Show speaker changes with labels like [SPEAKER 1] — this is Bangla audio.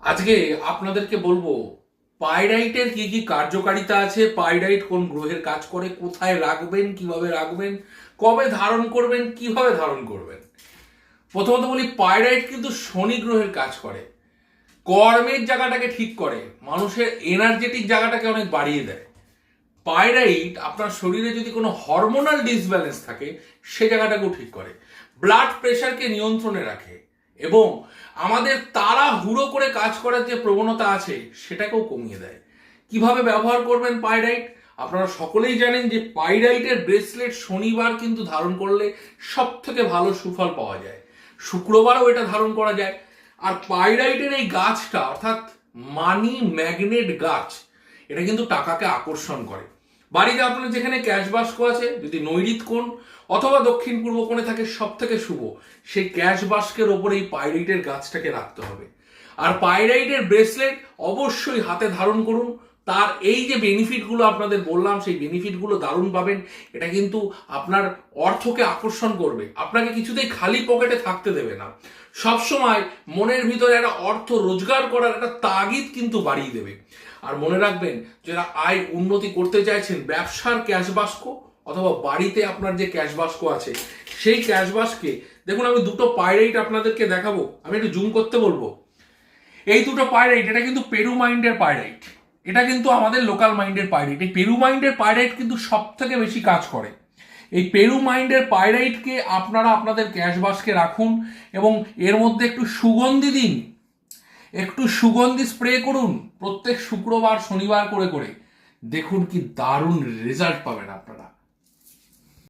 [SPEAKER 1] আজকে আপনাদেরকে বলব, পাইরাইটের কি কি কার্যকারিতা আছে, পাইরাইট কোন গ্রহের কাজ করে, কোথায় রাখবেন, কীভাবে রাখবেন, কবে ধারণ করবেন, কীভাবে ধারণ করবেন? প্রথমত বলি, পাইরাইট কিন্তু শনি গ্রহের কাজ করে। কর্মের জায়গাটাকে ঠিক করে, মানুষের এনার্জেটিক জায়গাটাকে অনেক বাড়িয়ে দেয়। পাইরাইট আপনার শরীরে যদি কোনো হরমোনাল ডিসব্যালেন্স থাকে, সে জায়গাটাকেও ঠিক করে। ব্লাড প্রেশারকে নিয়ন্ত্রণে রাখে। এবং আমাদের তারা হুড়ো করে কাজ করার যে প্রবণতা আছে, সেটাকেও কমিয়ে দেয়। কীভাবে ব্যবহার করবেন পাইরাইট? আপনারা সকলেই জানেন যে পাইরাইটের ব্রেসলেট শনিবার কিন্তু ধারণ করলে সব থেকে ভালো সুফল পাওয়া যায়। শুক্রবারও এটা ধারণ করা যায়। আর পাইরাইটের এই গাছটা, অর্থাৎ মানি ম্যাগনেট গাছ, এটা কিন্তু টাকাকে আকর্ষণ করে। বাড়িতে আপনার যেখানে ক্যাশ বাস্ক আছে, যদি নৈরিত কোণ অথবা দক্ষিণ পূর্ব কোণে থাকে সব থেকে শুভ, সেই ক্যাশ বাস্কের ওপরে এই পাইরাইটের গাছটাকে রাখতে হবে। আর পাইরাইটের ব্রেসলেট অবশ্যই হাতে ধারণ করুন। তার এই যে বেনিফিটগুলো আপনাদের বললাম, সেই বেনিফিটগুলো দারুণ পাবেন। এটা কিন্তু আপনার অর্থকে আকর্ষণ করবে। আপনাকে কিছুতেই খালি পকেটে থাকতে দেবে না। সবসময় মনের ভিতরে একটা অর্থ রোজগার করার একটা তাগিদ কিন্তু বাড়িয়ে দেবে। আর মনে রাখবেন, যারা আয় উন্নতি করতে চাইছেন, ব্যবসার ক্যাশ বাস্ক অথবা বাড়িতে আপনার যে ক্যাশ বাস্ক আছে, সেই ক্যাশ বাস্কে, দেখুন আমি দুটো পাইরাইট আপনাদেরকে দেখাবো, আমি একটু জুম করতে বলব। এই দুটো পাইরাইট এটা কিন্তু পেরু মাইন্ডের পাইরাইট এটা কিন্তু আমাদের লোকাল মাইন্ডের পাইরাইট এই পেরু মাইন্ডের পাইরাইট কিন্তু সব থেকে বেশি কাজ করে। এই পেরু মাইন্ডের পাইরাইটকে আপনারা আপনাদের ক্যাশ বাস্কে রাখুন এবং এর মধ্যে একটু সুগন্ধি দিন। একটু সুগন্ধি স্প্রে করুন। প্রত্যেক শুক্রবার, শনিবার করে করে। দেখুন কি দারুণ রেজাল্ট পাবেন আপনারা।